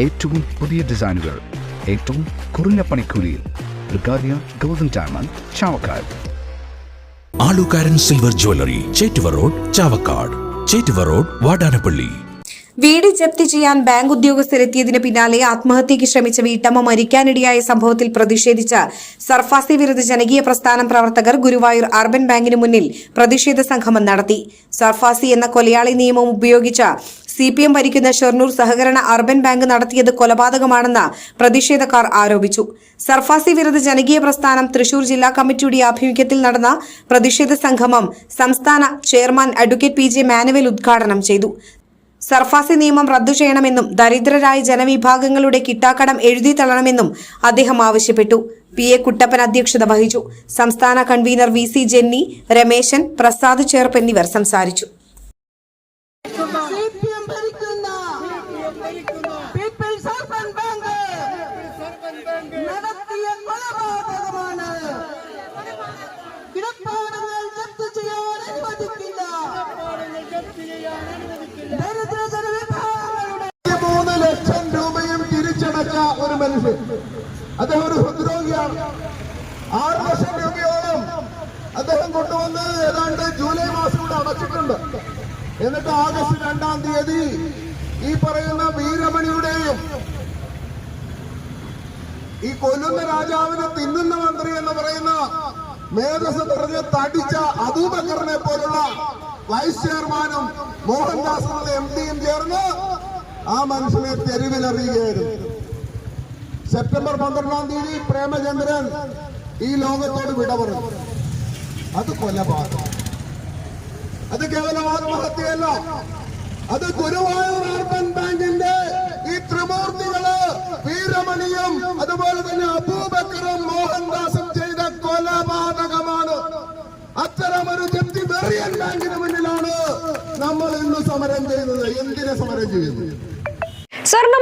ഏറ്റവും പുതിയ ഡിസൈനുകൾ ഏറ്റവും കുറഞ്ഞ പണിക്കൂലിയിൽ ബ്രിഗാദിയ golden diamond Chavakkad. Alookkaran silver jewellery Chettuva road Chavakkad. Chettuva road Vadanappally. വീട് ജപ്തി ചെയ്യാൻ ബാങ്ക് ഉദ്യോഗസ്ഥരെത്തിയതിന് പിന്നാലെ ആത്മഹത്യയ്ക്ക് ശ്രമിച്ച വീട്ടമ്മ മരിക്കാനിടയായ സംഭവത്തിൽ പ്രതിഷേധിച്ച് സർഫാസി വിരുദ്ധ ജനകീയ പ്രസ്ഥാനം പ്രവർത്തകർ ഗുരുവായൂർ അർബൻ ബാങ്കിന് മുന്നിൽ പ്രതിഷേധ സംഗമം നടത്തി. സർഫാസി എന്ന കൊലയാളി നിയമം ഉപയോഗിച്ച് സി പി എം ഭരിക്കുന്ന ഷൊർണൂർ സഹകരണ അർബൻ ബാങ്ക് നടത്തിയത് കൊലപാതകമാണെന്ന് പ്രതിഷേധക്കാർ ആരോപിച്ചു. സർഫാസി വിരുദ്ധ ജനകീയ പ്രസ്ഥാനം തൃശൂർ ജില്ലാ കമ്മിറ്റിയുടെ ആഭിമുഖ്യത്തിൽ നടന്ന പ്രതിഷേധ സംഗമം സംസ്ഥാന chairman advocate P J Manuel ഉദ്ഘാടനം ചെയ്തു. സർഫാസി നിയമം റദ്ദു ചെയ്യണമെന്നും ദരിദ്രരായ ജനവിഭാഗങ്ങളുടെ കിട്ടാക്കടം എഴുതി തള്ളണമെന്നും അദ്ദേഹം ആവശ്യപ്പെട്ടു. പി എ കുട്ടപ്പൻ അധ്യക്ഷത വഹിച്ചു. സംസ്ഥാന convener V C Jenny Rameshan Prasad Cherpu എന്നിവർ സംസാരിച്ചു. ഒരു മനുഷ്യൻ. അദ്ദേഹം ഒരു ഹൃദ്രോഗിയാണ് ആറ് ലക്ഷം രൂപയോളം അദ്ദേഹം കൊണ്ടുവന്ന് ഏതാണ്ട് ജൂലൈ മാസം കൂടെ അടച്ചിട്ടുണ്ട്. എന്നിട്ട് ആഗസ്റ്റ് രണ്ടാം തീയതി ഈ പറയുന്ന വീരമണിയുടെയും ഈ കൊല്ലുന്ന രാജാവിനെ തിന്നുന്ന മന്ത്രി എന്ന് പറയുന്ന മേധസ് നിറഞ്ഞ് തടിച്ച അബൂബക്കറിനെ പോലുള്ള വൈസ് ചെയർമാനും മോഹൻദാസ് എന്ന എം ഡിയും ചേർന്ന് ആ മനുഷ്യനെ തെരുവിലെറിയുകയായിരുന്നു. സെപ്റ്റംബർ പന്ത്രണ്ടാം തീയതി പ്രേമചന്ദ്രൻ ഈ ലോകത്തോട് വിട പറഞ്ഞു അത് കൊലപാതകം. അത് കേവലം ആത്മഹത്യയല്ല അത് ഗുരുവായൂർ അർബൻ ബാങ്കിന്റെ ഈ ത്രിമൂർത്തികൾ വീരമണിയും അതുപോലെ തന്നെ അബൂബക്കറും മോഹൻദാസും ചെയ്ത കൊലപാതകമാണ്. അത്തരമൊരു ജപ്തി വെറിയൻ ബാങ്കിന് മുന്നിലാണ് നമ്മൾ ഇന്ന് സമരം ചെയ്യുന്നത്. എന്തിനെ സമരം ചെയ്യുന്നു? സ്വർണം